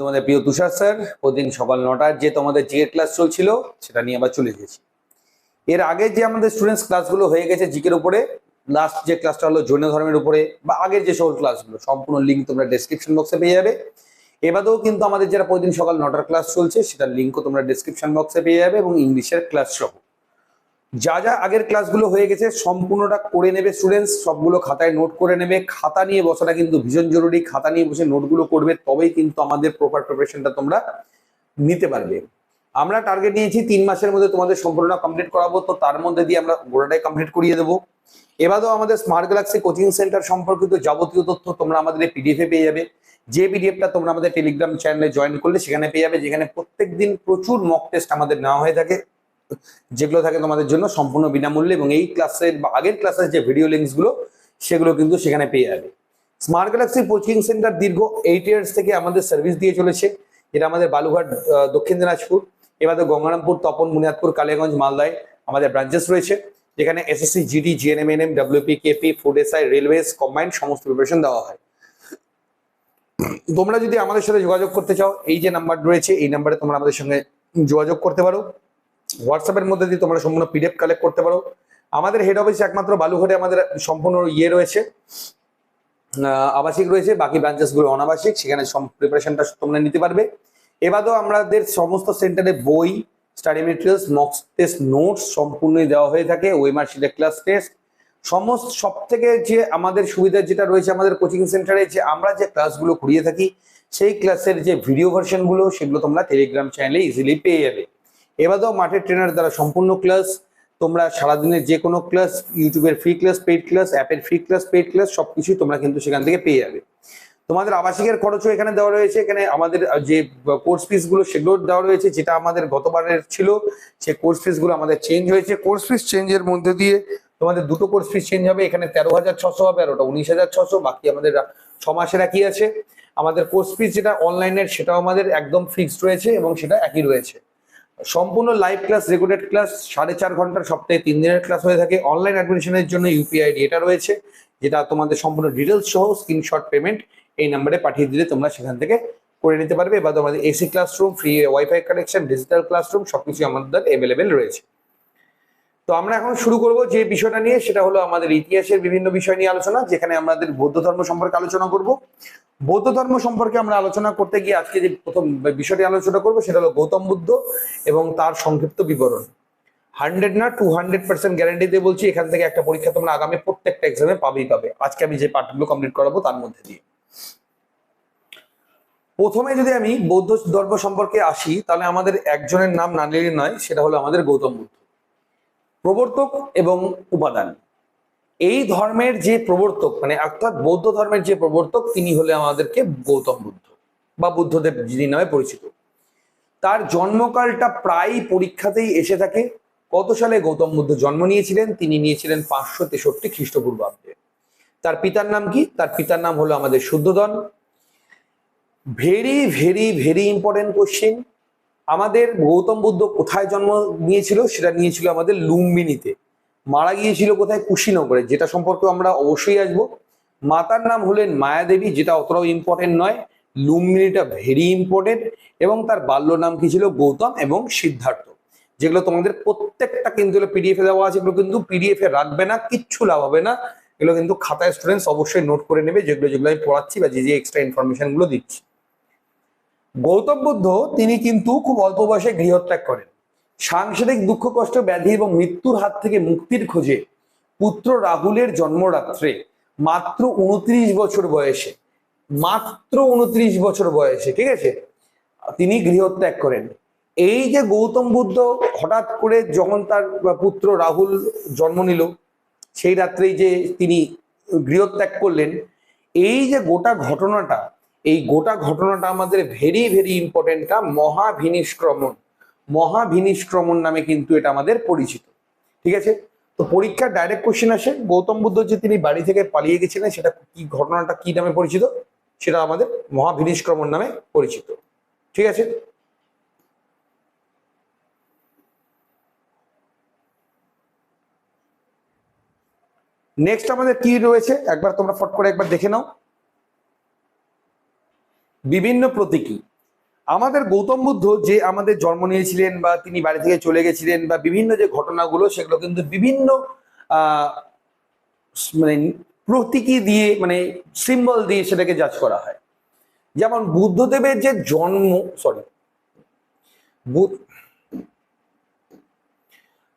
তোমাদের প্রিয় তুষার স্যার, প্রতিদিন সকাল নটার যে তোমাদের জিকে ক্লাস চলছিল, সেটা নিয়ে আবার চলে গেছি এর আগে যে আমাদের স্টুডেন্টস ক্লাসগুলো হয়ে গেছে জিকের উপরে লাস্ট যে ক্লাসটা হলো জৈন ধর্মের উপরে, বা আগের যে সকল ক্লাসগুলো সম্পূর্ণ লিঙ্ক তোমরা ডেসক্রিপশন বক্সে পেয়ে যাবে। এবারেও কিন্তু আমাদের যারা প্রতিদিন সকাল নটার ক্লাস চলছে, সেটার লিঙ্কও তোমরা ডেসক্রিপশন বক্সে পেয়ে যাবে এবং ইংলিশের ক্লাস সহ। যা যা আগের ক্লাসগুলো হয়ে গেছে সম্পূর্ণটা করে নেবে স্টুডেন্টস সবগুলো খাতায় নোট করে নেবে। খাতা নিয়ে বসাটা কিন্তু ভীষণ জরুরি। খাতা নিয়ে বসে নোটগুলো করবে, তবেই কিন্তু আমাদের প্রপার প্রিপারেশনটা তোমরা নিতে পারবে। আমরা টার্গেট নিয়েছি তিন মাসের মধ্যে তোমাদের সম্পূর্ণ কমপ্লিট করাবো। তো তার মধ্যে দিয়ে আমরা গোড়াটাই কমপ্লিট করিয়ে দেবো। এবারেও আমাদের স্মার্ট গ্যালাক্সি কোচিং সেন্টার সম্পর্কিত যাবতীয় তথ্য তোমরা আমাদের পিডিএফে পেয়ে যাবে। যে পিডিএফটা তোমরা আমাদের টেলিগ্রাম চ্যানেলে জয়েন করলে সেখানে পেয়ে যাবে, যেখানে প্রত্যেক দিন প্রচুর মক টেস্ট আমাদের নেওয়া হয়ে থাকে। যেগুলো থাকে তোমাদের জন্য সম্পূর্ণ বিনামূল্যে এবং এই ক্লাসের বা আগের ক্লাসের যে ভিডিও লিঙ্কসগুলো, সেগুলো কিন্তু সেখানে পেয়ে যাবে। স্মার্ট গ্যালাক্সি কোচিং সেন্টার দীর্ঘ এইট ইয়ার্স থেকে আমাদের সার্ভিস দিয়ে চলেছে। এটা আমাদের বালুঘাট দক্ষিণ দিনাজপুর, এবারে গঙ্গারামপুর, তপন বুনিয়াদপুর কালিয়াগঞ্জ মালদায় আমাদের ব্রাঞ্চেস রয়েছে। যেখানে SSC GD GNM GNM ANM WP KP food SI railways combined সমস্ত প্রিপারেশন দেওয়া হয়। তোমরা যদি আমাদের সাথে যোগাযোগ করতে চাও, এই যে নাম্বার রয়েছে, এই নাম্বারে তোমরা আমাদের সঙ্গে যোগাযোগ করতে পারো। হোয়াটসঅ্যাপের মধ্যে দিয়ে তোমরা সম্পূর্ণ পিডিএফ কালেক্ট করতে পারো। আমাদের হেড অফিস একমাত্র বালুঘাটে আমাদের সম্পূর্ণ ইয়ে রয়েছে আবাসিক রয়েছে, বাকি ব্রাঞ্চেসগুলো অনাবাসিক, সেখানে প্রিপারেশনটা তোমরা নিতে পারবে। এবারেও আমাদের সমস্ত সেন্টারে বই study materials mock test notes সম্পূর্ণই দেওয়া হয়ে থাকে ওয়েমার শিটের ক্লাস টেস্ট সমস্ত সব থেকে যে আমাদের সুবিধা যেটা রয়েছে আমাদের কোচিং সেন্টারে যে আমরা যে ক্লাসগুলো করিয়ে থাকি, সেই ক্লাসের যে ভিডিও ভার্সনগুলো সেগুলো তোমরা টেলিগ্রাম চ্যানেলে ইজিলি পেয়ে যাবে। এবারেও মাঠের ট্রেনার দ্বারা সম্পূর্ণ ক্লাস তোমরা সারাদিনের যে কোনো ক্লাস ইউটিউবের ফ্রি ক্লাস পেইড ক্লাস অ্যাপের ফ্রি ক্লাস পেইড ক্লাস সবকিছুই তোমরা কিন্তু সেখান থেকে পেয়ে যাবে। তোমাদের আবাসিকের খরচও এখানে দেওয়া রয়েছে, এখানে আমাদের যে কোর্স ফিসগুলো সেগুলো দেওয়া রয়েছে, যেটা আমাদের গতবারের ছিল সেই কোর্স ফিসগুলো আমাদের চেঞ্জ হয়েছে। কোর্স ফিস চেঞ্জের মধ্যে দিয়ে তোমাদের দুটো কোর্স ফিস চেঞ্জ হবে, এখানে তেরো হাজার ছশো হবে আর ওটা উনিশ হাজার ছশো, বাকি আমাদের ছ মাসের একই আছে। আমাদের কোর্স ফিস যেটা অনলাইনের সেটাও আমাদের একদম ফিক্সড রয়েছে এবং সেটা একই রয়েছে। সম্পূর্ণ লাইভ ক্লাস রেকর্ডেড ক্লাস সাড়ে চার ঘণ্টার সপ্তাহে তিন দিনের ক্লাস হয়ে থাকে। অনলাইন অ্যাডমিশনের জন্য ইউপিআই এটা রয়েছে, যেটা তোমাদের সম্পূর্ণ ডিটেলস সহ স্ক্রিনশট পেমেন্ট এই নাম্বারে পাঠিয়ে দিলে তোমরা সেখান থেকে করে নিতে পারবে বা তোমাদের AC classroom free WiFi connection digital classroom সবকিছু আমাদের অ্যাভেলেবেল রয়েছে। তো আমরা এখন শুরু করব যে বিষয়টা নিয়ে, সেটা হলো আমাদের ইতিহাসের বিভিন্ন বিষয় নিয়ে আলোচনা, যেখানে আমাদের বৌদ্ধ ধর্ম সম্পর্কে আলোচনা করব। বৌদ্ধ ধর্ম সম্পর্কে আমরা আলোচনা করতে গিয়ে আজকে যে প্রথম বিষয়টি আলোচনা করব, সেটা হলো গৌতম বুদ্ধ এবং তার সংক্ষিপ্ত বিবরণ। হান্ড্রেড না টু হান্ড্রেড পার্সেন্ট গ্যারান্টি দিয়ে বলছি, এখান থেকে একটা পরীক্ষা তোমরা আগামী প্রত্যেকটা এক্সামে পাবেই পাবে। আজকে আমি যে পাঠগুলো কমপ্লিট করাবো তার মধ্যে দিয়ে। প্রথমে যদি আমি বৌদ্ধ ধর্ম সম্পর্কে আসি, তাহলে আমাদের একজনের নাম না নয়, সেটা হলো আমাদের গৌতম বুদ্ধ। প্রবর্তক এবং উপাদান। এই ধর্মের যে প্রবর্তক মানে অর্থাৎ বৌদ্ধ ধর্মের যে প্রবর্তক, তিনি হলে আমাদেরকে গৌতম বুদ্ধ বা বুদ্ধদেব যিনি নামে পরিচিত। তার জন্মকালটা প্রায় পরীক্ষাতেই এসে থাকে। কত সালে গৌতম বুদ্ধ জন্ম নিয়েছিলেন? তিনি নিয়েছিলেন পাঁচশো তেষট্টি খ্রিস্টপূর্বাব্দে। তার পিতার নাম কি? তার পিতার নাম হলো আমাদের Suddhodana very very very important question আমাদের গৌতম বুদ্ধ কোথায় জন্ম নিয়েছিল সেটা নিয়েছিল আমাদের লুম্বিনীতে। মারা গিয়েছিল কোথায়? কুশীনগরে, যেটা সম্পর্কে আমরা অবশ্যই আসব। মাতার নাম হলেন মায়াদেবী, যেটা অতটাও ইম্পর্টেন্ট নয়। লুম্বিনীটা ভেরি ইম্পর্টেন্ট এবং তার বাল্য নাম কি ছিল? গৌতম এবং সিদ্ধার্থ। যেগুলো তোমাদের প্রত্যেকটা কিন্তু পিডিএফ এ দেওয়া আছে, এগুলো কিন্তু পিডিএফ এ রাখবে না, কিচ্ছু লাভ হবে না। এগুলো কিন্তু খাতায় স্টুডেন্টস অবশ্যই নোট করে নেবে, যেগুলো যেগুলো আমি পড়াচ্ছি বা যে যে এক্সট্রা ইনফরমেশনগুলো দিচ্ছি। গৌতম বুদ্ধ তিনি কিন্তু খুব অল্প বয়সে গৃহত্যাগ করেন। সাংসারিক দুঃখ, কষ্ট, ব্যাধি এবং মৃত্যুর হাত থেকে মুক্তির খোঁজে পুত্র রাহুলের জন্মরাত্রে মাত্র উনত্রিশ বছর বয়সে, মাত্র উনত্রিশ বছর বয়সে, ঠিক আছে? তিনি গৃহত্যাগ করেন। এই যে গৌতম বুদ্ধ হঠাৎ করে যখন তার পুত্র রাহুল জন্ম নিল, সেই রাত্রেই যে তিনি গৃহত্যাগ করলেন, এই যে গোটা ঘটনাটা এই গোটা ঘটনাটা আমাদের ভেরি ভেরি ইম্পর্টেন্টটা মহাভিনিষ্ক্রমণ। মহাভিনিষ্ক্রমণ নামে কিন্তু এটা আমাদের পরিচিত। ঠিক আছে? তো পরীক্ষার ডাইরেক্ট কোশ্চেন আসে। গৌতম বুদ্ধ যে তিনি বাড়ি থেকে পালিয়ে গেছিলেন, সেটা কি ঘটনাটা কি নামে পরিচিত? সেটা আমাদের মহাভিনিষ্ক্রমণ নামে পরিচিত। ঠিক আছে? নেক্সট আমাদের কি রয়েছে? একবার তোমরা ফট করে একবার দেখে নাও। বিভিন্ন প্রতীকী। আমাদের গৌতম বুদ্ধ যে আমাদের জন্ম নিয়েছিলেন বা তিনি বাড়ি থেকে চলে গেছিলেন বা বিভিন্ন যে ঘটনাগুলো সেগুলো কিন্তু বিভিন্ন আহ, মানে প্রতীকী দিয়ে মানে সিম্বল দিয়ে সেটাকে জাজ করা হয়। যেমন বুদ্ধদেবের যে জন্ম সরি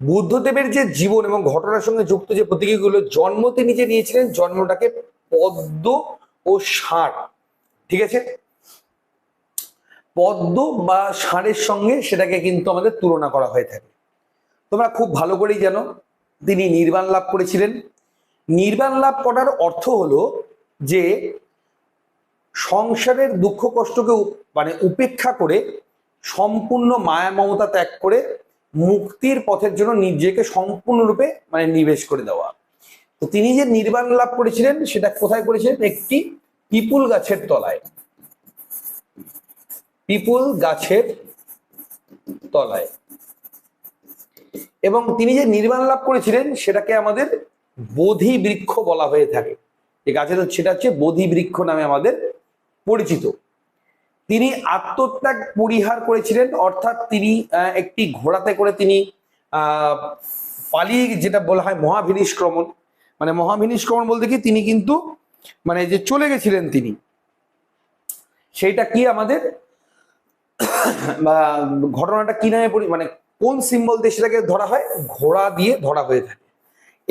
বুদ্ধদেবের যে জীবন এবং ঘটনার সঙ্গে যুক্ত যে প্রতীকীগুলো জন্ম তিনি যে নিয়েছিলেন জন্মটাকে পদ্ম ও ষাঁড় ঠিক আছে? পদ্ম বা ষাঁড়ের সঙ্গে সেটাকে কিন্তু আমাদের তুলনা করা হয়ে থাকে। তোমরা খুব ভালো করেই জানো, তিনি নির্বাণ লাভ করেছিলেন। নির্বাণ লাভ করার অর্থ হলো যে সংসারের দুঃখ কষ্টকে মানে উপেক্ষা করে সম্পূর্ণ মায়া মমতা ত্যাগ করে মুক্তির পথের জন্য নিজেকে সম্পূর্ণরূপে মানে নিবেশ করে দেওয়া। তো তিনি যে নির্বাণ লাভ করেছিলেন, সেটা কোথায় করেছিলেন? একটি পিপুল গাছের তলায়। পিপুল গাছের তলায়। এবং তিনি যে নির্মাণ লাভ করেছিলেন, সেটাকে আমাদের বোধি বৃক্ষ বলা হয়ে থাকে। যে গাছের সেটা হচ্ছে বোধি বৃক্ষ নামে আমাদের পরিচিত। তিনি আত্মত্যাগ পরিহার করেছিলেন, অর্থাৎ তিনি একটি ঘোড়াতে করে তিনি পালিয়ে যেটা বলা হয় মহাভিনিষ্ক্রমণ। মানে মহাভিনিষ্ক্রমণ বলতে কি, তিনি কিন্তু মানে যে চলে গেছিলেন তিনি, সেইটা কি আমাদের বা ঘটনাটা কি নামে মানে কোন সিম্বল দিয়ে সেটাকে ধরা হয়? ঘোড়া দিয়ে ধরা হয়ে থাকে।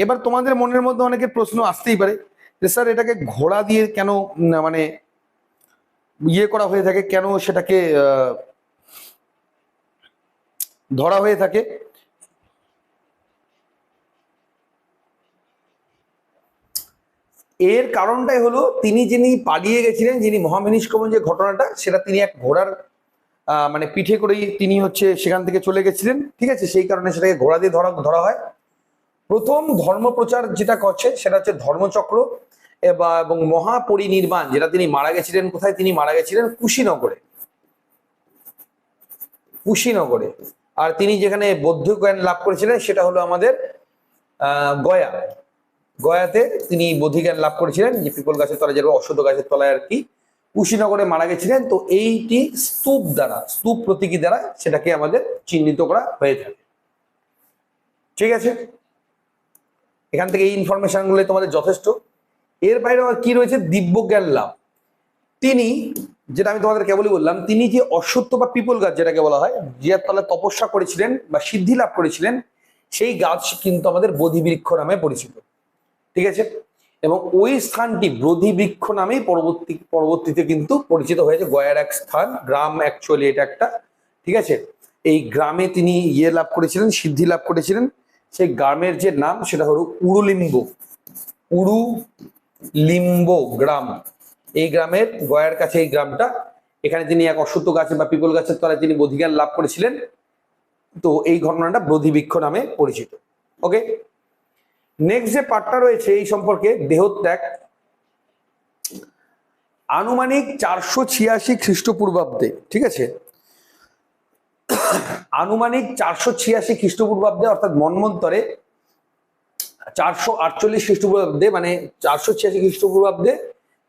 এবার তোমাদের মনের মধ্যে অনেকের প্রশ্ন আসতেই পারে যে স্যার এটাকে ঘোড়া দিয়ে কেন মানে ইয়ে করা হয়ে থাকে? কেন সেটাকে ধরা হয়ে থাকে? এর কারণটাই হলো তিনি যিনি পালিয়ে গেছিলেন, যিনি মহামিনিষ্কমন যে ঘটনাটা, সেটা তিনি এক ঘোড়ার মানে পিঠে করেই তিনি হচ্ছে সেখান থেকে চলে গেছিলেন। ঠিক আছে? সেই কারণে সেটাকে ঘোড়া দিয়ে ধরা ধরা হয়। প্রথম ধর্মপ্রচার যেটা করছে সেটা হচ্ছে ধর্মচক্র এবা- মহাপরিনির্বাণ যেটা তিনি মারা গেছিলেন কোথায়? তিনি মারা গেছিলেন কুশীনগরে। কুশীনগরে। আর তিনি যেখানে বৌদ্ধ জ্ঞান লাভ করেছিলেন সেটা হলো আমাদের আহ, গয়া। গয়াতে তিনি বোধিজ্ঞান লাভ করেছিলেন। যে পিপল গাছের তলায় যেরকম অশ্বত্থ গাছের তলায় আর কি। কুশীনগরে মারা গেছিলেন, তো এইটি স্তূপ দ্বারা, স্তূপ প্রতীকী দ্বারা সেটাকে আমাদের চিহ্নিত করা হয়ে থাকে। ঠিক আছে? এখান থেকে এই ইনফরমেশনগুলো তোমাদের যথেষ্ট। এর বাইরে কি রয়েছে? দিব্যজ্ঞান লাভ। তিনি, যেটা আমি তোমাদের কেবলই বললাম, তিনি যে অশ্বত্থ বা পিপল গাছ যেটাকে বলা হয়, যে তলে তপস্যা করেছিলেন বা সিদ্ধি লাভ করেছিলেন, সেই গাছ কিন্তু আমাদের বোধিবৃক্ষ নামে পরিচিত। ঠিক আছে? এবং ওই স্থানটি বোধি বৃক্ষ নামেই পরবর্তী, পরবর্তীতে কিন্তু পরিচিত হয়েছে। গয়ার এক স্থান, গ্রাম অ্যাকচুয়ালি এটা একটা, ঠিক আছে? এই গ্রামে তিনি ইয়ে লাভ করেছিলেন, সিদ্ধি লাভ করেছিলেন। সেই গ্রামের যে নাম, সেটা হলো উড়ুলিম্ব উড়ু লিম্ব গ্রাম। এই গ্রামের, গয়ার কাছে এই গ্রামটা। এখানে তিনি এক অশ্বত্থ গাছের বা পিপল গাছের তলায় তিনি বোধিজ্ঞান লাভ করেছিলেন। তো এই ঘটনাটা বোধিবৃক্ষ নামে পরিচিত। ওকে নেক্সট যে পার্টটা রয়েছে এই সম্পর্কে দেহত্যাগ, আনুমানিক চারশো ছিয়াশি খ্রিস্টপূর্বাব্দে, ঠিক আছে? আনুমানিক চারশো ছিয়াশি খ্রিস্টপূর্বাব্দে, অর্থাৎ মন্মন্তরে, চারশো আটচল্লিশ খ্রিস্টপূর্বাব্দে মানে চারশো ছিয়াশি খ্রিস্টপূর্বাব্দে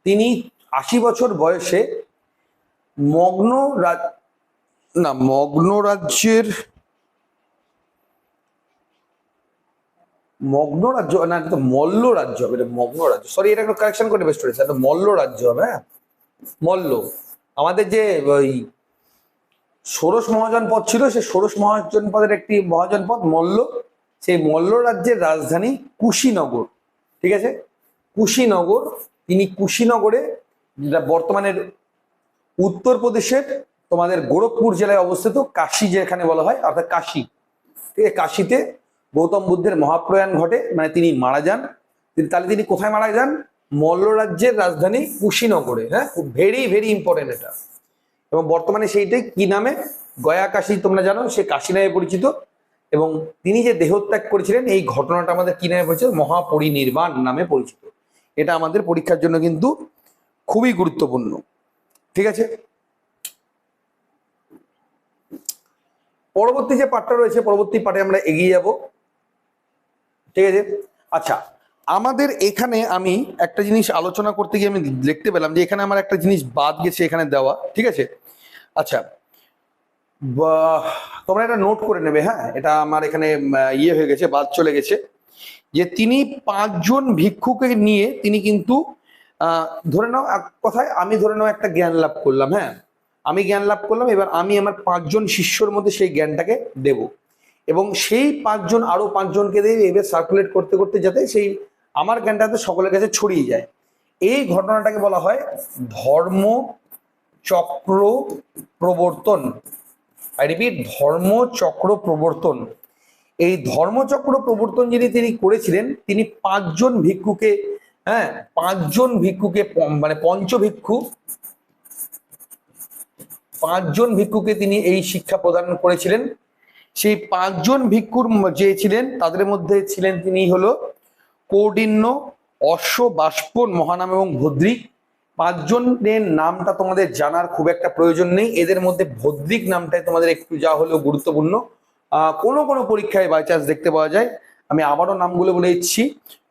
তিনি আশি বছর বয়সে মগ্ন রাজ না, মগ্ন রাজ্যের মগ্ন রাজ্য, না, এটা তো মল্ল রাজ্য হবে, এটা মগ্ন রাজ্য। সরি এটা একটু কারেকশন করে বেস্ট হয়েছে এটা মল্ল রাজ্য হবে হ্যাঁ? মল্ল। আমাদের যে, ওই ষোড়শ মহাজন পদ ছিল সে ষোড়শ মহাজন পদের একটি মহাজন পদ মল্ল। সেই মল্ল রাজ্যের রাজধানী কুশীনগর, ঠিক আছে? কুশীনগর, তিনি কুশীনগরে যেটা বর্তমানের উত্তরপ্রদেশের তোমাদের গোরখপুর জেলায় অবস্থিত, কাশী যেখানে বলা হয়, অর্থাৎ কাশী। ঠিক আছে? কাশীতে গৌতম বুদ্ধের মহাপ্রয়াণ ঘটে মানে তিনি মারা যান। তিনি তাহলে তিনি কোথায় মারা যান? মল্ল রাজ্যের রাজধানী কুশিনগরে হ্যাঁ? ভেরি ভেরি ইম্পর্টেন্ট এটা। এবং বর্তমানে সেইটাই কি নামে? গয়া কাশী, তোমরা জানো, সে কাশী নামে পরিচিত। এবং তিনি যে দেহত্যাগ করেছিলেন, এই ঘটনাটা আমাদের কি নামে পরিচিত? মহাপরিনির্বাণ নামে পরিচিত। এটা আমাদের পরীক্ষার জন্য কিন্তু খুবই গুরুত্বপূর্ণ। ঠিক আছে? পরবর্তী যে পাঠটা রয়েছে, পরবর্তী পাঠে আমরা এগিয়ে যাব। ঠিক আছে? আচ্ছা আমাদের এখানে আমি একটা জিনিস আলোচনা করতে গিয়ে আমি দেখতে পেলাম যে এখানে আমার একটা জিনিস বাদ গেছে এখানে দেওয়া, ঠিক আছে? আচ্ছা তোমরা এটা নোট করে নেবে হ্যাঁ? এটা আমার এখানে ইয়ে হয়ে গেছে, বাদ চলে গেছে। যে তিনি পাঁচজন ভিক্ষুকে নিয়ে তিনি কিন্তু ধরে নাও এক কথায় আমি ধরে নাও একটা জ্ঞান লাভ করলাম হ্যাঁ? আমি জ্ঞান লাভ করলাম, এবার আমি আমার পাঁচজন শিষ্যর মধ্যে সেই জ্ঞানটাকে দেব। এবং সেই পাঁচজন, আরও পাঁচজনকে দিয়ে এবার সার্কুলেট করতে করতে যাতে সেই আমার জ্ঞানটাতে সকলের কাছে ছড়িয়ে যায়। এই ঘটনাটাকে বলা হয় ধর্ম চক্র প্রবর্তন। আই রিপিট প্রবর্তন। এই ধর্মচক্র প্রবর্তন যিনি, তিনি করেছিলেন, তিনি পাঁচজন ভিক্ষুকে হ্যাঁ পাঁচজন ভিক্ষুকে মানে পঞ্চ ভিক্ষু পাঁচজন ভিক্ষুকে তিনি এই শিক্ষা প্রদান করেছিলেন। সেই পাঁচজন ভিক্ষুর যে ছিলেন, তাদের মধ্যে ছিলেন তিনি হলো কৌডিন্য অশ্ব বাষ্পন মহানাম এবং ভদ্রিক। পাঁচজনের নামটা তোমাদের জানার খুব একটা প্রয়োজন নেই। এদের মধ্যে ভদ্রিক নামটাই তোমাদের একটু যা হলেও গুরুত্বপূর্ণ। কোনো কোনো পরীক্ষায় বাই চান্স দেখতে পাওয়া যায়। আমি আবারও নামগুলো বলে দিচ্ছি।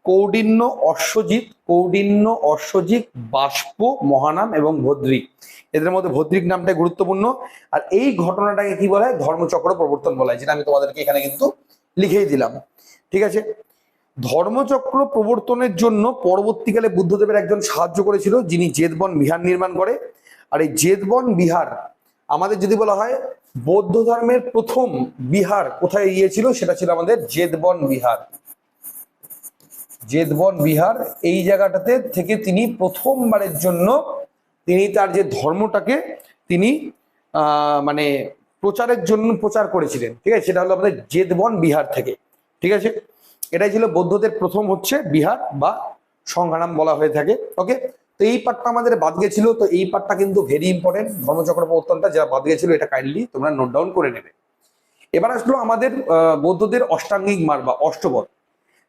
কৌডিন্য অশ্বজিৎ কৌডিন্য অশ্বজিৎ, বাষ্প মহানাম এবং ভদ্রিক। এদের মধ্যে ভদ্রিক নামটাই গুরুত্বপূর্ণ। আর এই ঘটনাটাকে কি বলা? হয় ধর্মচক্র প্রবর্তন বলা হয়, যেটা আমি তোমাদেরকে এখানে কিন্তু লিখেই দিলাম। ঠিক আছে? ধর্মচক্র প্রবর্তনের জন্য পরবর্তীকালে বুদ্ধদেবের একজন সাহায্য করেছিল, যিনি জেদবন বিহার নির্মাণ করে। আর এই জেদবন বিহার, আমাদের যদি বলা হয়, বৌদ্ধ ধর্মের প্রথম বিহার কোথায় গিয়েছিল? সেটা ছিল আমাদের জেদবন বিহার। জেদবন বিহার, এই জায়গাটাতে থেকে তিনি প্রথমবারের জন্য তিনি তার যে ধর্মটাকে তিনি মানে প্রচারের জন্য প্রচার করেছিলেন। ঠিক আছে? সেটা হলো আমাদের জেদবন বিহার থেকে। ঠিক আছে? এটাই ছিল বৌদ্ধদের প্রথম হচ্ছে বিহার বা সংগ্রাম বলা হয়ে থাকে। ওকে তো এই পার্টটা আমাদের বাদ গেছিল। তো এই পার্টটা কিন্তু ভেরি ইম্পর্টেন্ট ধর্মচক্র প্রবর্তনটা যা বাদ গেছিল, এটা কাইন্ডলি তোমরা নোট ডাউন করে নেবে। এবার আসলো আমাদের বৌদ্ধদের অষ্টাঙ্গিক মার্গ বা অষ্টপদ।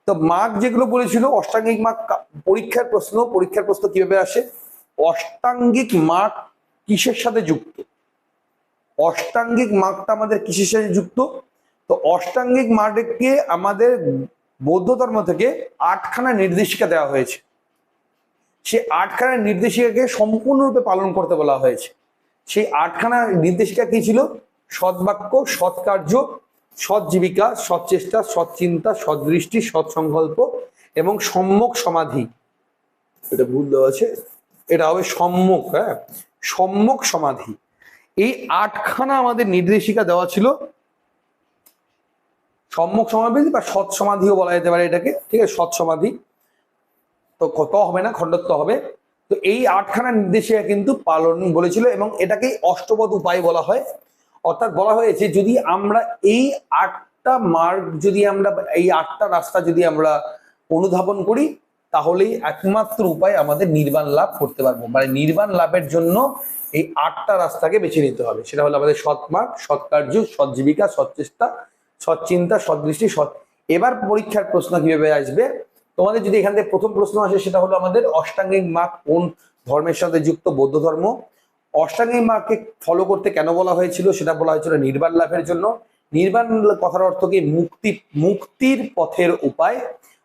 তো মার্গ যেগুলো বলেছিল, অষ্টাঙ্গিক মার্গ কা- পরীক্ষার প্রশ্ন পরীক্ষার প্রশ্ন কীভাবে আসে? অষ্টাঙ্গিক মার্গ কিসের সাথে যুক্ত? অষ্টাঙ্গিক মার্গটা আমাদের কিসের সাথে যুক্ত? তো অষ্টাঙ্গিক মার্গকে আমাদের বৌদ্ধ ধর্ম থেকে আটখানা নির্দেশিকা দেওয়া হয়েছে। সে আটখানা নির্দেশিকাকে সম্পূর্ণরূপে পালন করতে বলা হয়েছে। সেই আটখানা নির্দেশিকা কি ছিল? সৎবাক্য, সৎকার্য সৎ জীবিকা, সৎ চেষ্টা, সৎ চিন্তা, সৎ দৃষ্টি, সৎ সংকল্প এবং সম্যক সমাধি। এটা ভুল দেওয়া আছে। এটা হবে সম্যক হ্যাঁ? সম্যক সমাধি। এই আটখানা আমাদের নির্দেশিকা দেওয়া ছিল। সম্মুখ সমাধি বা সৎ সমাধিও বলা যেতে পারে এটাকে, ঠিক আছে? সৎ সমাধি। তো কত হবে না? খণ্ডত্ব হবে। তো এই আটখানা নির্দেশিকা কিন্তু পালন বলেছিল এবং এটাকেই অষ্টপদ উপায় বলা হয়। অর্থাৎ বলা হয়েছে যদি আমরা এই আটটা মার্গ যদি আমরা, এই আটটা রাস্তা যদি আমরা অনুধাবন করি, তাহলেই একমাত্র উপায় আমাদের নির্বাণ লাভ করতে পারব। মানে নির্বাণ লাভের জন্য এই আটটা রাস্তাকে বেছে নিতে হবে। সেটা হলো আমাদের সৎ মার্গ, সৎ কার্য, সৎ জীবিকা, সৎ চেষ্টা, সৎ চিন্তা, সৎ সৎ। এবার পরীক্ষার প্রশ্ন কীভাবে আসবে? তোমাদের যদি এখান থেকে প্রথম প্রশ্ন আসে, সেটা হলো আমাদের অষ্টাঙ্গিক মার্গ কোন ধর্মের সাথে যুক্ত? বৌদ্ধ ধর্ম অষ্টাঙ্গিক মার্গকে ফলো করতে কেন বলা হয়েছিল সেটা বলা হয়েছিল নির্বাণ লাভের জন্য। নির্বাণ কথার অর্থ কি? মুক্তি, মুক্তির পথের উপায়।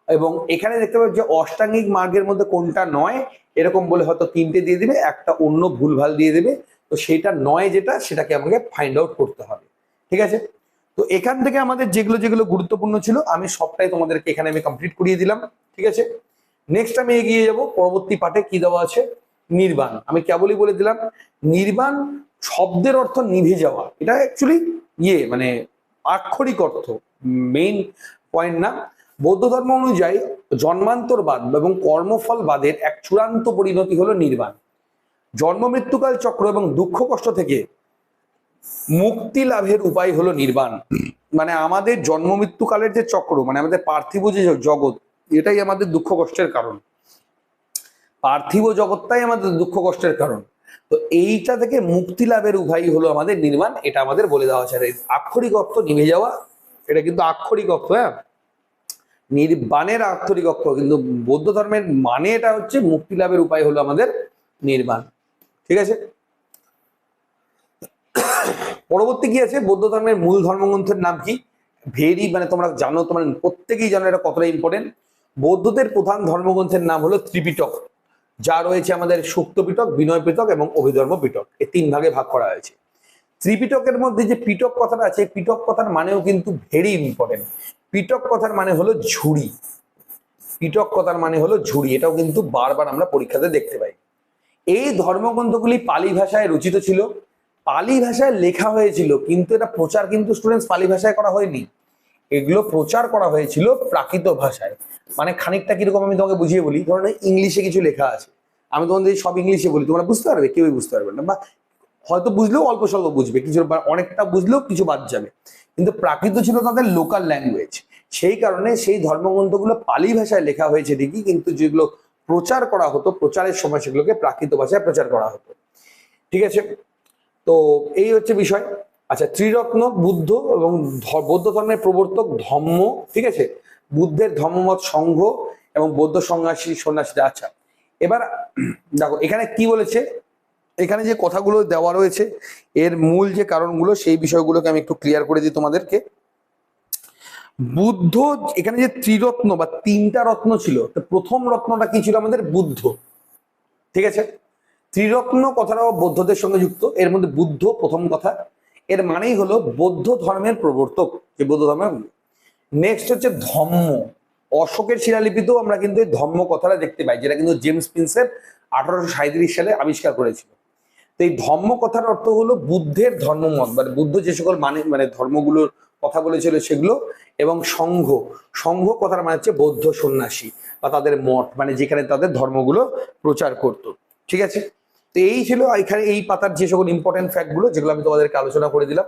এবং এখানে দেখতে পাচ্ছি যে অষ্টাঙ্গিক মার্গের মধ্যে কোনটা নয়, এরকম বলে হয়তো তিনটে দিয়ে দিবে, একটা অন্য ভুলভাল দিয়ে দেবে। তো সেটা নয় যেটা, সেটাকে আমাকে ফাইন্ড আউট করতে হবে। ঠিক আছে? তো এখান থেকে আমাদের যেগুলো যেগুলো গুরুত্বপূর্ণ ছিল, আমি সবটাই তোমাদেরকে এখানে আমি কমপ্লিট করিয়ে দিলাম। ঠিক আছে? নেক্সট আমি এগিয়ে যাব, পরবর্তী পাঠে কি দেওয়া আছে? নির্বাণ। আমি কেবলই বলে দিলাম, নির্বাণ শব্দের অর্থ নিভে যাওয়া। এটা অ্যাকচুয়ালি ইয়ে মানে আক্ষরিক অর্থ মেইন পয়েন্ট না। বৌদ্ধ ধর্ম অনুযায়ী জন্মান্তরবাদ এবং কর্মফলবাদের এক চূড়ান্ত পরিণতি হলো নির্বাণ। জন্ম, মৃত্যুকাল চক্র এবং দুঃখ, কষ্ট থেকে মুক্তি লাভের উপায় হলো নির্বাণ। মানে আমাদের জন্ম, মৃত্যুকালের যে চক্র মানে আমাদের পার্থিব যে জগৎ, এটাই আমাদের দুঃখ, কষ্টের কারণ। পার্থিব জগৎটাই আমাদের দুঃখ কষ্টের কারণ। তো এইটা থেকে মুক্তি লাভের উপায় হলো আমাদের নির্মাণ, এটা আমাদের বলে দেওয়া আছে। আক্ষরিক অর্থ নিভে যাওয়া, এটা কিন্তু আক্ষরিক অর্থ হ্যাঁ? নির্বাণের আক্ষরিক অর্থ, কিন্তু বৌদ্ধ ধর্মের মানে এটা হচ্ছে মুক্তি লাভের উপায় হলো আমাদের নির্বাণ ঠিক আছে? পরবর্তী কি আছে? বৌদ্ধ ধর্মের মূল ধর্মগ্রন্থের নাম কি? ভেরি মানে তোমরা জানো, তোমরা প্রত্যেকেই জানো এটা কতটা ইম্পর্টেন্ট বৌদ্ধদের প্রধান ধর্মগ্রন্থের নাম হলো ত্রিপিটক। যা রয়েছে আমাদের সুক্ত পিটক বিনয় পিটক এবং অভিধর্ম পিটক এই তিন ভাগে ভাগ করা হয়েছে। ত্রিপিটকের মধ্যে যে পিটক কথাটা আছে পিটক কথার মানেও কিন্তু ভেরি ইম্পর্টেন্ট পিটক কথার মানে হলো ঝুড়ি। পিটক কথার মানে হলো ঝুড়ি, এটাও কিন্তু বারবার আমরা পরীক্ষাতে দেখতে পাই। এই ধর্মগ্রন্থগুলি পালি ভাষায় রচিত ছিল। পালি ভাষায় লেখা হয়েছিল, কিন্তু এটা প্রচার কিন্তু স্টুডেন্টস পালি ভাষায় করা হয়নি। এগুলো প্রচার করা হয়েছিল প্রাকৃত ভাষায়। মানে খানিকটা কীরকম আমি তোমাকে বুঝিয়ে বলি, ধরো ইংলিশে কিছু লেখা আছে। আমি তোমাদের সব ইংলিশে বলি, তোমরা বুঝতে পারবে, কেউই বুঝতে পারবে না। বা হয়তো বুঝলেও অল্প স্বল্প বুঝবে, কিছু অনেকটা বুঝলেও কিছু বাদ যাবে। কিন্তু প্রাকৃত ছিল তাদের লোকাল ল্যাঙ্গুয়েজ সেই কারণে সেই ধর্মগ্রন্থগুলো পালি ভাষায় লেখা হয়েছে ঠিকই, কিন্তু যেগুলো প্রচার করা হতো, প্রচারের সময় সেগুলোকে প্রাকৃত ভাষায় প্রচার করা হতো। ঠিক আছে? তো এই হচ্ছে বিষয়। আচ্ছা ত্রিরত্ন, বুদ্ধ এবং বৌদ্ধ ধর্মের প্রবর্তক ধম্ম, ঠিক আছে? বুদ্ধের ধর্মমত সংঘ এবং বৌদ্ধ সন্ন্যাসী সন্ন্যাসীরা আচ্ছা। এবার, দেখো, এখানে কি বলেছে? এখানে যে কথাগুলো দেওয়া রয়েছে, এর মূল যে কারণগুলো, সেই বিষয়গুলোকে আমি একটু ক্লিয়ার করে দিই তোমাদেরকে। বুদ্ধ, এখানে যে ত্রিরত্ন বা তিনটা রত্ন ছিল প্রথম রত্নটা কি ছিল আমাদের? বুদ্ধ। ঠিক আছে? ত্রিরত্ন কথাটাও বৌদ্ধদের সঙ্গে যুক্ত, এর মধ্যে বুদ্ধ প্রথম কথা। এর মানেই হলো বৌদ্ধ ধর্মের প্রবর্তক, যে বৌদ্ধ ধর্মের নেক্সট হচ্ছে ধম্ম। অশোকের শিলালিপিতেও আমরা কিন্তু এই ধম্ম কথাটা দেখতে পাই, যেটা কিন্তু জেমস প্রিন্সেপ আঠারোশো সাঁত্রিশ সালে আবিষ্কার করেছিল। তো এই ধম্ম কথার অর্থ হলো বুদ্ধের ধর্মমত মানে বুদ্ধ যে সকল মানে মানে ধর্মগুলোর কথা বলেছিল সেগুলো, এবং সংঘ। সংঘ কথার মানে হচ্ছে বৌদ্ধ সন্ন্যাসী, বা তাদের মঠ মানে যেখানে তাদের ধর্মগুলো প্রচার করত। ঠিক আছে? তো এই ছিল এখানে এই পাতার যে সকল ইম্পর্টেন্ট ফ্যাক্টগুলো যেগুলো আমি তোমাদেরকে আলোচনা করে দিলাম।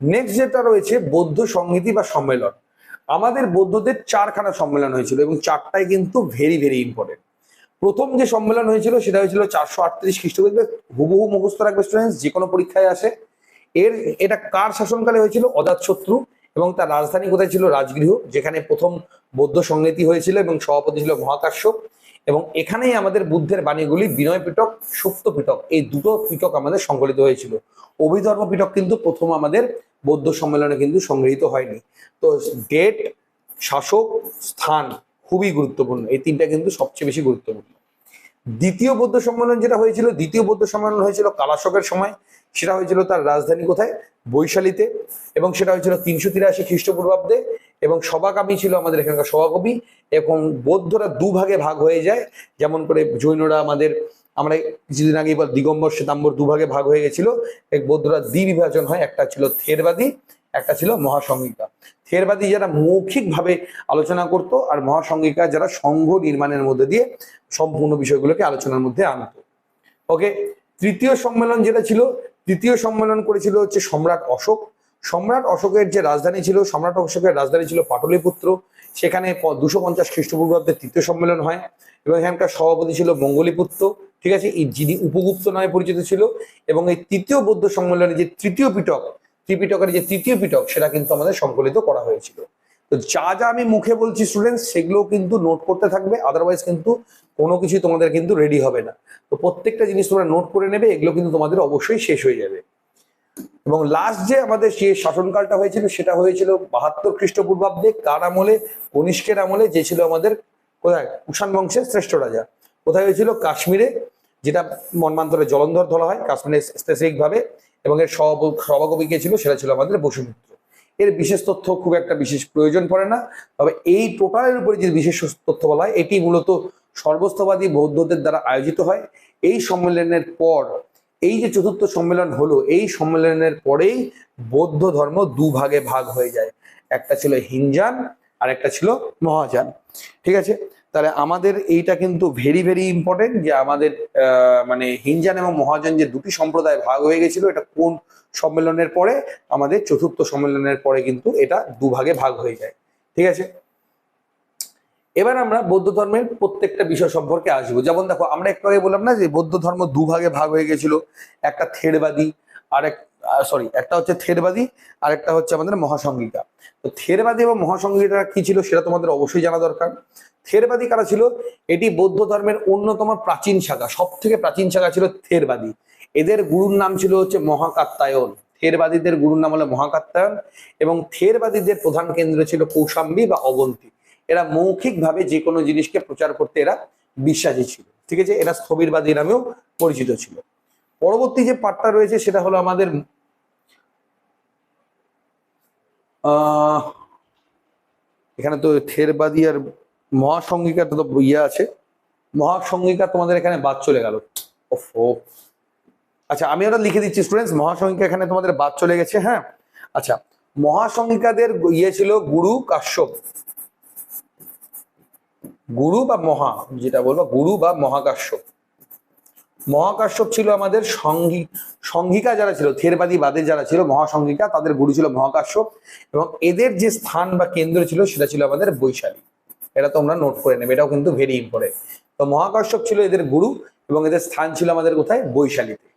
নেক্সট যেটা রয়েছে বৌদ্ধ সংহিতি বা সম্মেলন। আমাদের বৌদ্ধদের চারখানা সম্মেলন হয়েছিল এবং চারটাই কিন্তু ভেরি ভেরি ইম্পর্টেন্ট প্রথম যে সম্মেলন হয়েছিল সেটা হয়েছিল চারশো আটত্রিশ খ্রিস্টপূর্বে। হুবহু মুখস্থ রাখবে স্টুডেন্টস যে কোনো পরীক্ষায় আসে। এর, এটা কার শাসনকালে হয়েছিল? অজাত শত্রু এবং তার রাজধানী কোথায় ছিল? রাজগৃহ, যেখানে প্রথম বৌদ্ধ সংগীতি হয়েছিল এবং সভাপতি ছিল মহাকাশ্যপ এবং এখানেই আমাদের বুদ্ধের বাণীগুলি বিনয় পিটক সুপ্ত পিটক এই দুটো পিটক আমাদের সংকলিত হয়েছিল। অভিধর্ম পিটক কিন্তু প্রথম আমাদের বৌদ্ধ সম্মেলনে কিন্তু সংগৃহীত হয়নি। তো ডেট, শাসক, স্থান খুবই গুরুত্বপূর্ণ। এই তিনটা কিন্তু সবচেয়ে বেশি গুরুত্বপূর্ণ। দ্বিতীয় বৌদ্ধ সম্মেলন যেটা হয়েছিল, দ্বিতীয় বৌদ্ধ সম্মেলন হয়েছিল কালাশকের সময়। সেটা হয়েছিল তার রাজধানী কোথায়? বৈশালীতে। এবং সেটা হয়েছিল তিনশো তিরাশি খ্রিস্টপূর্বাব্দে। এবং সভাকামী ছিল আমাদের এখানকার সভাকবি। এবং বৌদ্ধরা দুভাগে ভাগ হয়ে যায়। যেমন করে জৈনরা আমাদের, আমরা কিছুদিন আগে বল দিগম্বর, শ্বেতাম্বর দুভাগে ভাগ হয়ে গেছিল। এক বৌদ্ধরা দ্বিবিভাজন হয়, একটা ছিল থেরবাদী, একটা ছিল মহাসংহিকা। থেরবাদী যারা মৌখিকভাবে আলোচনা করত আর মহাসংহিকা যারা সংঘ নির্মাণের মধ্যে দিয়ে সম্পূর্ণ বিষয়গুলোকে আলোচনার মধ্যে আনতো। ওকে, তৃতীয় সম্মেলন যেটা ছিল, তৃতীয় সম্মেলন করেছিল হচ্ছে সম্রাট অশোক। সম্রাট অশোকের যে রাজধানী ছিল, সম্রাট অশোকের রাজধানী ছিল পাটলিপুত্র। সেখানে দুশো পঞ্চাশ খ্রিস্টপূর্বাব্দে তৃতীয় সম্মেলন হয় এবং এখানকার সভাপতি ছিল মঙ্গলীপুত্র। ঠিক আছে, এই যিনি উপগুপ্ত নামে পরিচিত ছিল এবং এই তৃতীয় বৌদ্ধ সম্মেলনে যে তৃতীয় পিটক, ত্রিপিটকের যে তৃতীয় পিটক, সেটা কিন্তু আমাদের সংকলিত করা হয়েছিল। তো যা যা আমি মুখে বলছি স্টুডেন্টস সেগুলো কিন্তু নোট করতে থাকবে আদারওয়াইজ কিন্তু কোনো কিছু তোমাদের কিন্তু রেডি হবে না। তো প্রত্যেকটা জিনিস তোমরা নোট করে নেবে, এগুলো কিন্তু তোমাদের অবশ্যই শেষ হয়ে যাবে। এবং লাস্ট যে আমাদের সে শাসনকালটা হয়েছিল, সেটা হয়েছিল বাহাত্তর খ্রিস্টপূর্বাব্দে। কার আমলে? কনিষ্কের আমলে, যে ছিল আমাদের কোথায়? কুষাণ বংশের শ্রেষ্ঠ রাজা। কোথায় হয়েছিল? কাশ্মীরে, যেটা মর্মান্তরে জলন্ধর ধরা হয়, কাশ্মীরে স্পেসিফিক ভাবে এবং এর সভাকবি কে ছিল? সেটা ছিল আমাদের বসুমিত্র। এর বিশেষ তথ্য খুব একটা বিশেষ প্রয়োজন পড়ে না। তবে এই টোটালের উপরে যে বিশেষ তথ্য বলা হয়, এটি মূলত সর্বস্তবাদী বৌদ্ধদের দ্বারা আয়োজিত হয়। এই সম্মেলনের পর এই যে চতুর্থ সম্মেলন হলো, এই সম্মেলনের পরেই বৌদ্ধ ধর্ম দুভাগে ভাগ হয়ে যায়। একটা ছিল হিনজান আর একটা ছিল মহাযান। ঠিক আছে? তাহলে আমাদের এইটা কিন্তু ভেরি ভেরি ইম্পর্টেন্ট যে আমাদের মানে হিনজান এবং মহাযান যে দুটি সম্প্রদায় ভাগ হয়ে গেছিল, এটা কোন সম্মেলনের পরে? আমাদের চতুর্থ সম্মেলনের পরে কিন্তু এটা দুভাগে ভাগ হয়ে যায়। ঠিক আছে? এবার আমরা বৌদ্ধ ধর্মের প্রত্যেকটা বিষয় সম্পর্কে আসব। যেমন দেখো, আমরা একটু আগে বললাম না যে বৌদ্ধ ধর্ম দুভাগে ভাগ হয়ে গেছিল। একটা থেরবাদী, আর এক সরি একটা হচ্ছে থেরবাদী, আর একটা হচ্ছে আমাদের মহাসংগীতা তো থেরবাদী এবং মহাসংগীতা কি ছিল সেটা তোমাদের অবশ্যই জানা দরকার। থেরবাদী কারা ছিল? এটি বৌদ্ধ ধর্মের অন্যতম প্রাচীন শাখা সব থেকে প্রাচীন শাখা ছিল থেরবাদী। এদের গুরুর নাম ছিল হচ্ছে মহাকাত্তায়ন থেরবাদীদের গুরুর নাম হলো মহাকাত্তায়ন এবং থেরবাদীদের প্রধান কেন্দ্র ছিল কৌশাম্বী বা অবন্তী। এরা মৌখিকভাবে যে কোনো জিনিসকে প্রচার করতে এরা বিশ্বাসী ছিল। ঠিক আছে? এরা স্থবিরবাদী নামেও পরিচিত ছিল। পরবর্তী যে পাঠটা রয়েছে সেটা হলো আমাদের এখানে তো থেরবাদী আর মহাসঙ্গিকার তো ইয়ে আছে। মহাসঙ্গিকা তোমাদের এখানে বাদ চলে গেল। আচ্ছা আমি ওটা লিখে দিচ্ছি স্টুডেন্টস মহাসঙ্গিকা এখানে তোমাদের বাদ চলে গেছে হ্যাঁ? আচ্ছা মহাসঙ্গিকাদের ইয়ে ছিল গুরু কাশ্যপ। গুরু বা মহা, যেটা বলব, গুরু বা মহাকাশ্যপ। মহাকাশ্যপ ছিল আমাদের সঙ্গী সংঘিকা যারা ছিল, থেরবাদী বাদে যারা ছিল মহাসংঘিকা তাদের গুরু ছিল মহাকাশ্যপ, এবং এদের যে স্থান বা কেন্দ্র ছিল, সেটা ছিল আমাদের বৈশালী। এটা তোমরা নোট করে নেবে, এটাও কিন্তু ভেরি ইম্পর্টেন্ট তো মহাকাশ্যপ ছিল এদের গুরু, এবং এদের স্থান ছিল আমাদের কোথায়? বৈশালীতে।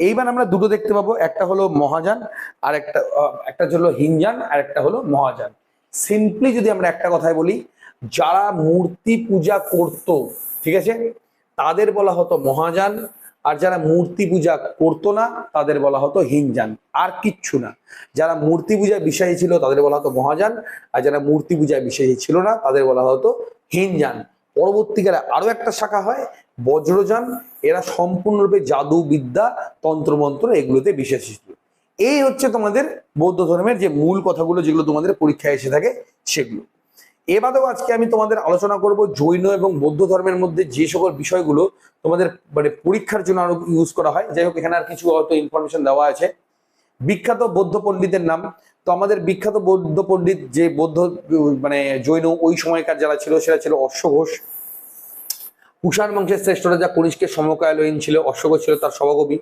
এইবার আমরা দুটো দেখতে পাবো, একটা হলো মহাযান, আর একটা একটা হলো হিনজান আর একটা হলো মহাযান। সিম্পলি যদি আমরা একটা কথায় বলি যারা মূর্তি পূজা করত, ঠিক আছে? তাদের বলা হতো মহাযান, আর যারা মূর্তি পূজা করতো না, তাদের বলা হতো হিনজান আর কিচ্ছু না। যারা মূর্তি পূজায় বিশ্বাসী ছিল, তাদের বলা হতো মহাযান, আর যারা মূর্তি পূজায় বিশ্বাসী ছিল না, তাদের বলা হতো হিনজান পরবর্তীকালে আরও একটা শাখা হয়, বজ্রযান। এরা সম্পূর্ণরূপে জাদু বিদ্যা তন্ত্রমন্ত্র এগুলোতে ছিল এই হচ্ছে তোমাদের বৌদ্ধ ধর্মের যে মূল কথাগুলো, যেগুলো তোমাদের পরীক্ষায় এসে থাকে, সেগুলো। এবারেও আজকে আমি তোমাদের আলোচনা করব জৈন এবং বৌদ্ধ ধর্মের মধ্যে যে সকল বিষয়গুলো তোমাদের মানে পরীক্ষার জন্য আরও ইউজ করা হয়। যাই হোক, এখানে আর কিছু হয়তো ইনফরমেশন দেওয়া আছে। বিখ্যাত বৌদ্ধ পণ্ডিতের নাম। তো আমাদের বিখ্যাত বৌদ্ধ পণ্ডিত যে বৌদ্ধ মানে জৈন ওই সময়কার যারা ছিল, সেটা ছিল অশ্বঘোষ। কুষাণ বংশের শ্রেষ্ঠ রাজা কনিষ্কের সমকালীন ছিল, অশ্বঘোষ ছিল তার সভাকবি।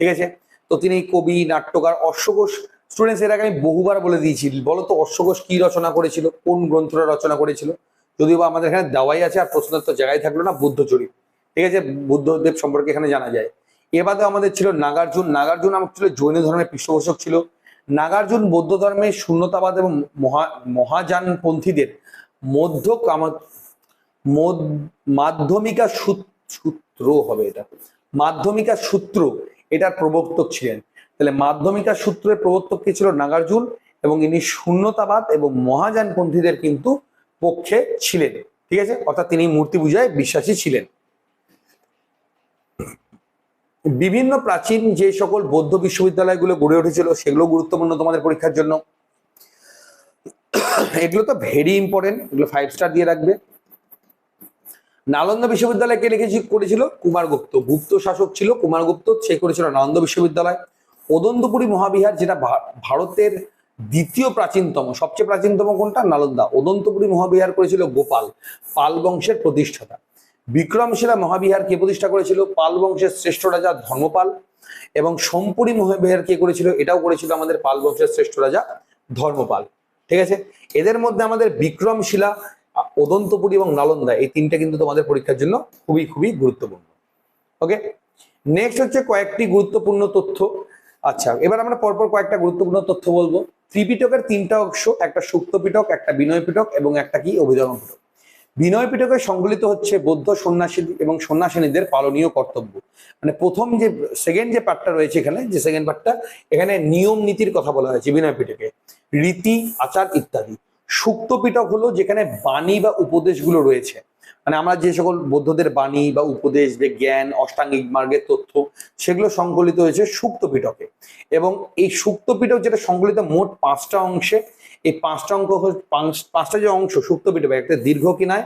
ঠিক আছে? তো তিনি কবি, নাট্যকার অশ্বঘোষ স্টুডেন্টস আগে আমি বহুবার বলে দিয়েছি বলো তো অশ্বঘোষ কি রচনা করেছিল, কোন গ্রন্থটা রচনা করেছিল? যদিও বা আমাদের এখানে দেওয়াই আছে আর প্রশ্নের তো জায়গায় থাকল না, বুদ্ধ বুদ্ধচরিত ঠিক আছে? বুদ্ধদেব সম্পর্কে এখানে জানা যায়। এবারে আমাদের ছিল নাগার্জুন। নাগার্জুন আমার ছিল জৈন ধর্মের পৃষ্ঠপোষক ছিল। নাগার্জুন বৌদ্ধ ধর্মের শূন্যতাবাদ এবং মহা, মহাযানপন্থীদের মধ্য মাধ্যমিকা সূত্র হবে এটা। মাধ্যমিকা সূত্র এটার প্রবর্তক ছিলেন। তাহলে মাধ্যমিকা সূত্রের প্রবর্তক কে ছিল নাগার্জুন এবং ইনি শূন্যতাবাদ এবং মহাযানপন্থীদের কিন্তু পক্ষে ছিলেন, ঠিক আছে? অর্থাৎ তিনি মূর্তি পূজায় বিশ্বাসী ছিলেন। বিভিন্ন প্রাচীন যে সকল বৌদ্ধ বিশ্ববিদ্যালয়গুলো গড়ে উঠেছিল, সেগুলো গুরুত্বপূর্ণ তোমাদের পরীক্ষার জন্য। এগুলো তো ভেরি ইম্পর্টেন্ট এগুলো ফাইভ স্টার দিয়ে রাখবে। নালন্দা বিশ্ববিদ্যালয় কে লিখেছি, করেছিল কুমারগুপ্ত। গুপ্ত শাসক ছিল কুমারগুপ্ত, সে করেছিল নালন্দা বিশ্ববিদ্যালয়। ওদন্তপুরী মহাবিহার, যেটা ভারতের দ্বিতীয় প্রাচীনতম, সবচেয়ে প্রাচীনতম কোনটা? নালন্দা। ওদন্তপুরী মহাবিহার করেছিল গোপাল, পাল বংশের প্রতিষ্ঠাতা। বিক্রমশিলা মহাবিহার কে প্রতিষ্ঠা করেছিল? পাল বংশের শ্রেষ্ঠ রাজা ধর্মপাল। এবং সোমপুরী মহাবিহার কে করেছিল? এটাও করেছিল আমাদের পাল বংশের শ্রেষ্ঠ রাজা ধর্মপাল। ঠিক আছে? এদের মধ্যে আমাদের বিক্রমশিলা, ওদন্তপুরী এবং নালন্দা, এই তিনটা কিন্তু তোমাদের পরীক্ষার জন্য খুবই খুবই গুরুত্বপূর্ণ। ওকে নেক্সট হচ্ছে কয়েকটি গুরুত্বপূর্ণ তথ্য। আচ্ছা এবার আমরা পরপর কয়েকটা গুরুত্বপূর্ণ তথ্য বলব। ত্রিপিটকের তিনটা অংশ, একটা সুক্ত পিটক একটা বিনয় পিটক এবং একটা কি? অভিধর্ম পিটক বিনয় পিটকে সংকলিত হচ্ছে বৌদ্ধ সন্ন্যাসী এবং সন্ন্যাসিনীদের পালনীয় কর্তব্য। মানে প্রথম যে সেকেন্ড যে পার্টটা রয়েছে এখানে, যে সেকেন্ড পার্টটা এখানে নিয়ম নীতির কথা বলা হয়েছে বিনয় পিটকে রীতি, আচার ইত্যাদি। সুক্ত পিটক হলো যেখানে বাণী বা উপদেশগুলো রয়েছে। মানে আমরা যে সকল বৌদ্ধদের বাণী বা উপদেশ যে জ্ঞান, অষ্টাঙ্গিক মার্গের তথ্য, সেগুলো সংকলিত হয়েছে সুক্ত পিটকে এবং এই সুক্ত পিটক যেটা সংকলিত মোট পাঁচটা অংশে, এই পাঁচটা অঙ্ক পাঁচটা যে অংশ সুক্ত পিটক একটা দীর্ঘ কিনায়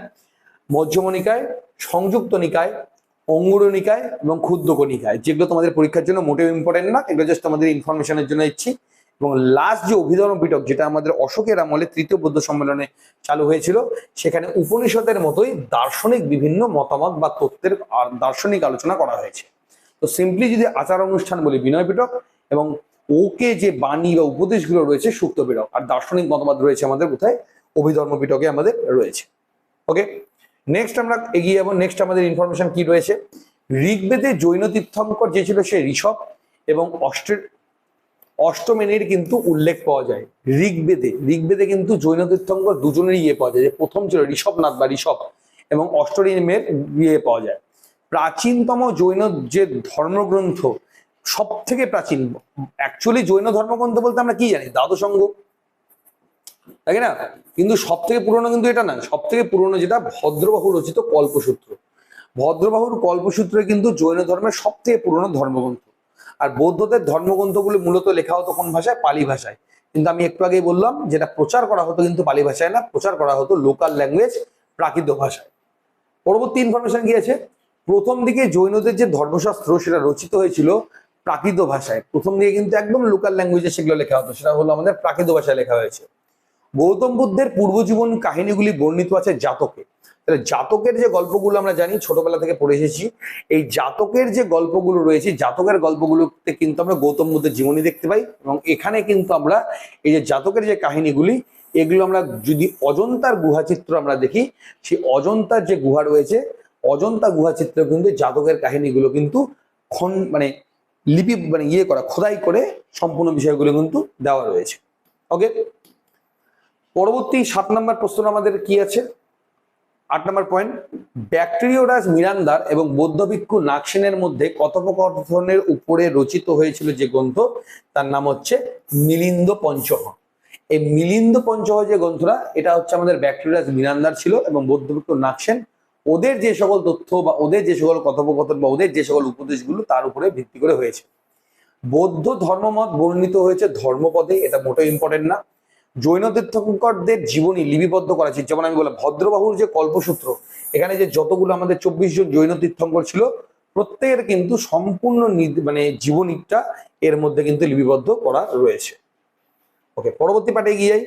মধ্যমনিকায় সংযুক্ত নিকায়, অঙ্গুর নিকায় এবং ক্ষুদ্র নিকায় যেগুলো তোমাদের পরীক্ষার জন্য মোটেও ইম্পর্টেন্ট না, এগুলো জাস্ট আমাদের ইনফরমেশনের জন্য ইচ্ছি এবং লাস্ট যে অভিধর্ম পিটক যেটা আমাদের অশোকের আমলে তৃতীয় বৌদ্ধ সম্মেলনে চালু হয়েছিল, সেখানে উপনিষদের মতোই দার্শনিক বিভিন্ন মতামত বা তত্ত্বের দার্শনিক আলোচনা করা হয়েছে। তো সিম্পলি যদি আচার অনুষ্ঠান বলি বিনয় পিটক এবং ওকে যে বাণী বা উপদেশগুলো রয়েছে সুক্ত পিটক আর দার্শনিক মতামত রয়েছে আমাদের কোথায়? অভিধর্ম পিটকে আমাদের রয়েছে। ওকে নেক্সট আমরা এগিয়ে যাব নেক্সট আমাদের ইনফরমেশন কি রয়েছে? ঋগ্বেদে জৈন তীর্থঙ্কর যে ছিল সে ঋষভ এবং অষ্টের অষ্টমেনের কিন্তু উল্লেখ পাওয়া যায়। ঋগ্বেদে ঋগ্বেদে কিন্তু জৈন তীর্থঙ্কর দুজনেরই ইয়ে পাওয়া যায়। যে প্রথম ছিল ঋষভনাথ বা ঋষভ এবং অষ্টমের ইয়ে পাওয়া যায়। প্রাচীনতম জৈন যে ধর্মগ্রন্থ সব থেকে প্রাচীন অ্যাকচুয়ালি জৈন ধর্মগ্রন্থ বলতে আমরা কি জানি? দ্বাদশঙ্গ তাই না? কিন্তু সব থেকে পুরনো কিন্তু এটা না সব থেকে পুরনো যেটা ভদ্রবাহু রচিত কল্পসূত্র। ভদ্রবাহুর কল্পসূত্র কিন্তু জৈন ধর্মের সব থেকে পুরনো ধর্মগ্রন্থ। আর বৌদ্ধদের ধর্মগ্রন্থগুলো মূলত লেখা হতো কোন ভাষায়? পালি ভাষায়। কিন্তু আমি একটু আগেই বললাম, যেটা প্রচার করা হতো কিন্তু পালি ভাষায় না, প্রচার করা হতো লোকাল ল্যাঙ্গুয়েজ প্রাকৃত ভাষায়। পরবর্তী ইনফরমেশন কি আছে? প্রথম দিকে জৈনদের যে ধর্মশাস্ত্র সেটা রচিত হয়েছিল প্রাকৃত ভাষায়। প্রথম দিকে কিন্তু একদম লোকাল ল্যাঙ্গুয়েজে সেগুলো লেখা হতো, সেটা হলো আমাদের প্রাকৃত ভাষায় লেখা হয়েছে। গৌতম বুদ্ধের পূর্বজীবন কাহিনীগুলি বর্ণিত আছে জাতকে। তাহলে জাতকের যে গল্পগুলো আমরা জানি, ছোটবেলা থেকে পড়ে এসেছি, এই জাতকের যে গল্পগুলো রয়েছে, জাতকের গল্পগুলোতে কিন্তু আমরা গৌতম বুদ্ধের জীবনী দেখতে পাই এবং এখানে কিন্তু আমরা এই যে জাতকের যে কাহিনীগুলি, এগুলো আমরা যদি অজন্তার গুহাচিত্র আমরা দেখি, সেই অজন্তার যে গুহা রয়েছে, অজন্তা গুহাচিত্র কিন্তু জাতকের কাহিনীগুলো কিন্তু খন মানে লিপি মানে ইয়ে করা, খোদাই করে সম্পূর্ণ বিষয়গুলো কিন্তু দেওয়া রয়েছে। ওকে পরবর্তী সাত নম্বর প্রশ্ন আমাদের কি আছে? আট নম্বর পয়েন্ট ব্যাকটেরিওরাজ মিরান্দার এবং বৌদ্ধ ভিক্ষু নাগসেনের মধ্যে কথোপকথনের উপরে রচিত হয়েছিল যে গ্রন্থ, তার নাম হচ্ছে মিলিন্দ পঞ্চম এই মিলিন্দ পঞ্চম যে গ্রন্থটা, এটা হচ্ছে আমাদের ব্যাকটেরিয়াস মিরান্দার ছিল এবং বৌদ্ধ ভিক্ষু নাগসেন ওদের যে সকল তথ্য বা ওদের যে সকল কথোপকথন বা ওদের যে সকল উপদেশগুলো তার উপরে ভিত্তি করে হয়েছে। বৌদ্ধ ধর্মমত বর্ণিত হয়েছে ধর্মপদে, এটা মোটেও ইম্পর্টেন্ট না। জৈন তীর্থঙ্করদের জীবনী লিপিবদ্ধ করা ছিল। যেমন আমি বললাম, ভদ্রবাহুর যে কল্পসূত্র, এখানে যে যতগুলো আমাদের চব্বিশ জন জৈন তীর্থঙ্কর ছিল, প্রত্যেকের কিন্তু সম্পূর্ণ মানে জীবনীটা এর মধ্যে কিন্তু লিপিবদ্ধ করা রয়েছে। ওকে, পরবর্তী পাঠে গিয়ে যাই।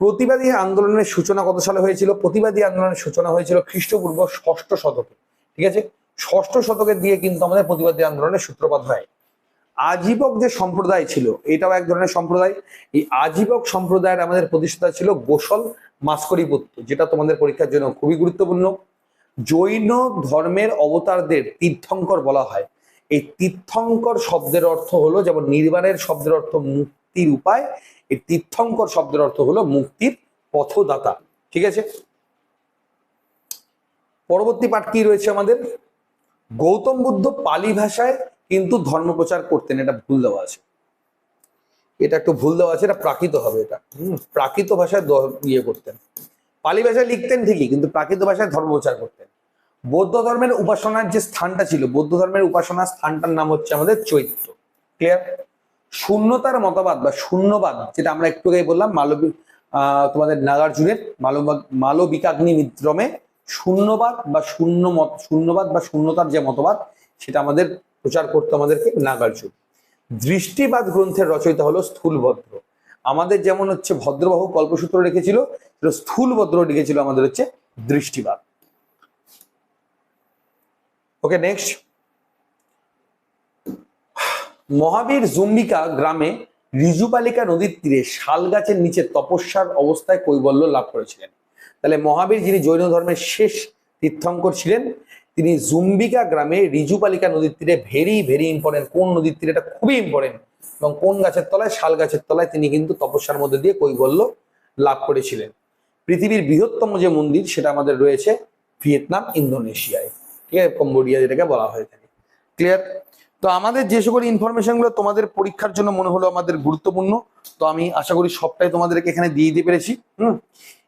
প্রতিবাদী আন্দোলনের সূচনা কত সালে হয়েছিল? প্রতিবাদী আন্দোলনের সূচনা হয়েছিল খ্রিস্টপূর্ব ষষ্ঠ শতকে। ঠিক আছে? ষষ্ঠ শতকের দিয়ে কিন্তু আমাদের প্রতিবাদী আন্দোলনের সূত্রপাত হয়। আজীবক যে সম্প্রদায় ছিল, এটাও এক ধরনের সম্প্রদায়। এই আজীবক সম্প্রদায়ের আমাদের প্রতিষ্ঠাতা ছিল গোসল মাস্করিপুত্র যেটা তোমাদের পরীক্ষার জন্য খুবই গুরুত্বপূর্ণ। জৈন ধর্মের অবতারদের তীর্থঙ্কর বলা হয়। এই তীর্থঙ্কর শব্দের অর্থ হলো, যেমন নির্বাণের শব্দের অর্থ মুক্তির উপায়, এই তীর্থঙ্কর শব্দের অর্থ হলো মুক্তির পথদাতা। ঠিক আছে? পরবর্তী পাঠ কি রয়েছে আমাদের? গৌতম বুদ্ধ পালি ভাষায় কিন্তু ধর্ম প্রচার করতেন, এটা ভুল দেওয়া আছে। এটা একটু ভুল দেওয়া আছে, এটা প্রাকৃত হবে এটা। প্রাকৃত ভাষায় ইয়ে করতেন। পালি ভাষায় লিখতেন ঠিকই, কিন্তু প্রাকৃত ভাষায় ধর্ম প্রচার করতেন। বৌদ্ধ ধর্মের উপাসনার যে স্থানটা ছিল, বৌদ্ধ ধর্মের উপাসনার স্থানটার নাম হচ্ছে আমাদের চৈত্য ক্লিয়ার শূন্যতার মতবাদ বা শূন্যবাদ, যেটা আমরা একটু আগে বললাম, মালবী তোমাদের নাগার্জুনের মালবিকাগ্নি মিত্রমে শূন্যবাদ বা শূন্য মত, শূন্যবাদ বা শূন্যতার যে মতবাদ, সেটা আমাদের প্রচার করতো আমাদেরকে নাগার্জুন দৃষ্টিবাদ গ্রন্থের রচয়িতা হলো স্থূলভদ্র। আমাদের যেমন হচ্ছে ভদ্রবাহু কল্পসূত্র রেখেছিল স্থূলভদ্র লিখেছিল, আমাদের হচ্ছে দৃষ্টিবাদ। ওকে নেক্সট মহাবীর জুম্বিকা গ্রামে রিজুপালিকা নদীর তীরে শাল গাছের নিচে তপস্যার অবস্থায় কৈবল্য লাভ করেছিলেন। তাহলে মহাবীর যিনি জৈন ধর্মের শেষ তীর্থঙ্কর ছিলেন তিনি জুম্বিকা গ্রামে রিজুপালিকা নদীর তীরে ভেরি ভেরি ইম্পর্টেন্ট কোন নদীর তীরে এটা খুবই ইম্পর্টেন্ট এবং কোন গাছের তলায়? শাল গাছের তলায় তিনি কিন্তু তপস্যার মধ্যে দিয়ে কৈবল্য লাভ করেছিলেন। পৃথিবীর বৃহত্তম যে মন্দির, সেটা আমাদের রয়েছে ভিয়েতনাম, ইন্দোনেশিয়ায়। ঠিক আছে? কম্বোডিয়া যেটাকে বলা হয়ে থাকে। ক্লিয়ার তো আমাদের যে সকল ইনফরমেশনগুলো তোমাদের পরীক্ষার জন্য মনে হলো আমাদের গুরুত্বপূর্ণ, তো আমি আশা করি সবটাই তোমাদেরকে এখানে দিয়ে দিতে পেরেছি। হুম?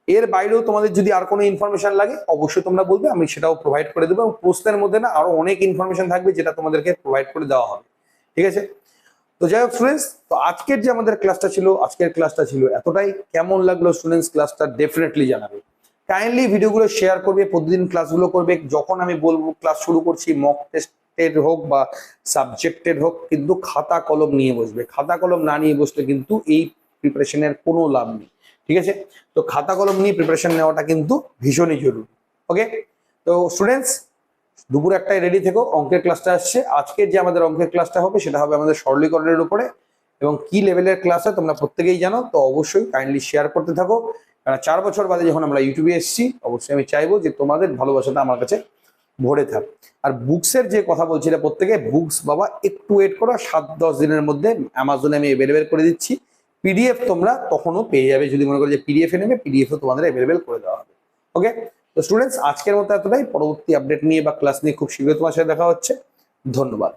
এর বাইরেও তোমাদের যদি আর কোনো ইনফরমেশন লাগে, অবশ্যই তোমরা বলবে, আমি সেটাও প্রোভাইড করে দেবো এবং প্রশ্নের মধ্যে না আরও অনেক ইনফরমেশন থাকবে যেটা তোমাদেরকে প্রোভাইড করে দেওয়া হবে। ঠিক আছে? তো যাই হোক স্টুডেন্টস তো আজকের যে আমাদের ক্লাসটা ছিল, আজকের ক্লাসটা ছিল এতটাই। কেমন লাগল স্টুডেন্টস ক্লাসটা ডেফিনেটলি জানাবে। কাইন্ডলি ভিডিওগুলো শেয়ার করবে, প্রতিদিন ক্লাসগুলো করবে। যখন আমি বলব ক্লাস শুরু করছি মক টেস্টের হোক বা সাবজেক্টের হোক, কিন্তু খাতা কলম নিয়ে বসবে। খাতা কলম না নিয়ে বসলে কিন্তু এই প্রিপারেশনের কোনো লাভ নেই। ঠিক আছে? তো খাতা কলম নিয়ে প্রিপারেশন নেওয়াটা কিন্তু ভীষণই জরুরি ওকে তো স্টুডেন্টস দুপুর একটাই রেডি থেকো, অঙ্কের ক্লাসটা আসছে। আজকের যে আমাদের অঙ্কের ক্লাসটা হবে, সেটা হবে আমাদের সরলীকরণের উপরে। এবং কি লেভেলের ক্লাস হয় তোমরা প্রত্যেকেই জানো, তো অবশ্যই কাইন্ডলি শেয়ার করতে থাকো। কারণ চার বছর বাদে যখন আমরা ইউটিউবে এসেছি, অবশ্যই আমি চাইব যে তোমাদের ভালোবাসাটা আমার কাছে ভরে থাক। আর বুকসের যে কথা বলছি, এটা প্রত্যেকে বুকস বাবা, একটু ওয়েট করো, সাত দশ দিনের মধ্যে অ্যামাজনে আমি অ্যাভেলেবেল করে দিচ্ছি। পিডিএফ তোমরা তখনও পেয়ে যাবে, যদি মনে করো যে পিডিএফ এ নেবে পিডিএফও তোমাদের অ্যাভেলেবেল করে দেওয়া হবে। ওকে তো স্টুডেন্টস আজকের মতো এতটাই। পরবর্তী আপডেট নিয়ে বা ক্লাস নিয়ে খুব শীঘ্রই তোমার সাথে দেখা হচ্ছে। ধন্যবাদ।